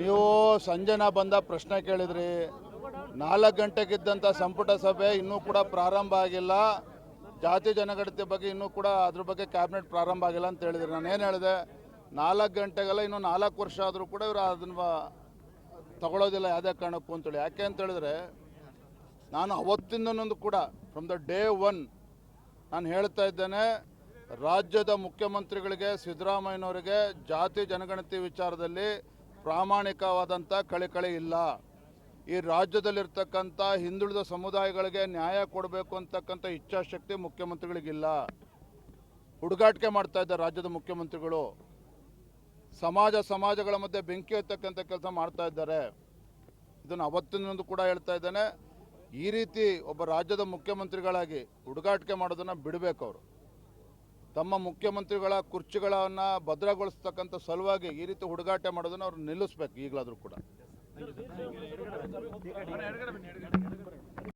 ನೀವು ಸಂಜೆನ ಬಂದ ಪ್ರಶ್ನೆ ಕೇಳಿದ್ರಿ. ನಾಲ್ಕು ಗಂಟೆಗಿದ್ದಂಥ ಸಂಪುಟ ಸಭೆ ಇನ್ನೂ ಕೂಡ ಪ್ರಾರಂಭ ಆಗಿಲ್ಲ. ಜಾತಿ ಜನಗಣತಿ ಬಗ್ಗೆ ಇನ್ನೂ ಕೂಡ ಅದ್ರ ಬಗ್ಗೆ ಕ್ಯಾಬಿನೆಟ್ ಪ್ರಾರಂಭ ಆಗಿಲ್ಲ ಅಂತ ಹೇಳಿದ್ರಿ. ನಾನು ಏನು ಹೇಳಿದೆ? ನಾಲ್ಕು ಗಂಟೆಗೆಲ್ಲ ಇನ್ನೂ ನಾಲ್ಕು ವರ್ಷ ಆದರೂ ಕೂಡ ಇವರು ಅದನ್ನು ತಗೊಳ್ಳೋದಿಲ್ಲ ಯಾವುದೇ ಕಾರಣಕ್ಕೂ ಅಂತೇಳಿ. ಯಾಕೆ ಅಂತ ಹೇಳಿದ್ರೆ, ನಾನು ಅವತ್ತಿಂದನೊಂದು ಕೂಡ ಫ್ರಮ್ ದ ಡೇ ಒನ್ ನಾನು ಹೇಳ್ತಾ ಇದ್ದೇನೆ ರಾಜ್ಯದ ಮುಖ್ಯಮಂತ್ರಿಗಳಿಗೆ ಸಿದ್ದರಾಮಯ್ಯನವರಿಗೆ ಜಾತಿ ಜನಗಣತಿ ವಿಚಾರದಲ್ಲಿ ಪ್ರಾಮಾಣಿಕವಾದಂಥ ಕಳೆಕಳೆ ಇಲ್ಲ. ಈ ರಾಜ್ಯದಲ್ಲಿರ್ತಕ್ಕಂಥ ಹಿಂದುಳಿದ ಸಮುದಾಯಗಳಿಗೆ ನ್ಯಾಯ ಕೊಡಬೇಕು ಅಂತಕ್ಕಂಥ ಇಚ್ಛಾಶಕ್ತಿ ಮುಖ್ಯಮಂತ್ರಿಗಳಿಗಿಲ್ಲ. ಹುಡುಗಾಟಿಕೆ ಮಾಡ್ತಾ ಇದ್ದಾರೆ ರಾಜ್ಯದ ಮುಖ್ಯಮಂತ್ರಿಗಳು. ಸಮಾಜ ಸಮಾಜಗಳ ಮಧ್ಯೆ ಬೆಂಕಿ ಎತ್ತಕ್ಕಂಥ ಕೆಲಸ ಮಾಡ್ತಾ ಇದ್ದಾರೆ. ಇದನ್ನು ಅವತ್ತಿನೊಂದು ಕೂಡ ಹೇಳ್ತಾ ಇದ್ದೇನೆ. ಈ ರೀತಿ ಒಬ್ಬ ರಾಜ್ಯದ ಮುಖ್ಯಮಂತ್ರಿಗಳಾಗಿ ಹುಡುಗಾಟಿಕೆ ಮಾಡೋದನ್ನು ಬಿಡಬೇಕು ಅವರು. ತಮ್ಮ ಮುಖ್ಯಮಂತ್ರಿಗಳ ಕುರ್ಚಿಗಳನ್ನು ಭದ್ರಗೊಳಿಸ್ತಕ್ಕಂಥ ಸಲುವಾಗಿ ಈ ರೀತಿ ಹುಡುಗಾಟ ಮಾಡೋದನ್ನು ಅವ್ರು ನಿಲ್ಲಿಸ್ಬೇಕು ಈಗಲಾದರೂ ಕೂಡ.